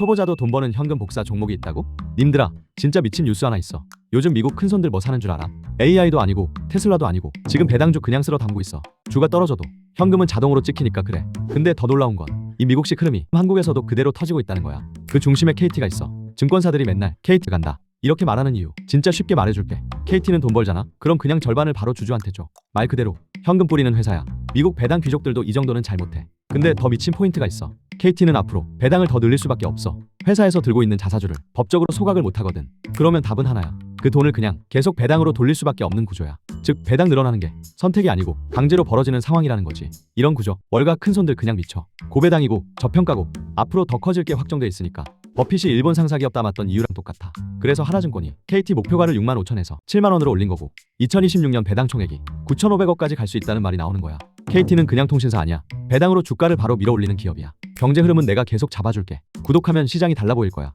초보자도 돈 버는 현금 복사 종목이 있다고? 님들아, 진짜 미친 뉴스 하나 있어. 요즘 미국 큰 손들 뭐 사는 줄 알아? AI도 아니고 테슬라도 아니고 지금 배당주 그냥 쓸어 담고 있어. 주가 떨어져도 현금은 자동으로 찍히니까 그래. 근데 더 놀라운 건 이 미국식 흐름이 한국에서도 그대로 터지고 있다는 거야. 그 중심에 KT가 있어. 증권사들이 맨날 KT 간다. 이렇게 말하는 이유 진짜 쉽게 말해줄게. KT는 돈 벌잖아. 그럼 그냥 절반을 바로 주주한테 줘. 말 그대로 현금 뿌리는 회사야. 미국 배당 귀족들도 이 정도는 잘 못해. 근데 더 미친 포인트가 있어. KT는 앞으로 배당을 더 늘릴 수밖에 없어. 회사에서 들고 있는 자사주를 법적으로 소각을 못 하거든. 그러면 답은 하나야. 그 돈을 그냥 계속 배당으로 돌릴 수밖에 없는 구조야. 즉 배당 늘어나는 게 선택이 아니고 강제로 벌어지는 상황이라는 거지. 이런 구조 월가 큰 손들 그냥 미쳐. 고배당이고 저평가고 앞으로 더 커질 게 확정돼 있으니까 버핏이 일본 상사 기업 담았던 이유랑 똑같아. 그래서 하나증권이 KT 목표가를 6만 5천에서 7만 원으로 올린 거고 2026년 배당 총액이 9,500억까지 갈 수 있다는 말이 나오는 거야. KT는 그냥 통신사 아니야. 배당으로 주가를 바로 밀어 올리는 기업이야. 경제 흐름은 내가 계속 잡아줄게. 구독하면 시장이 달라 보일 거야.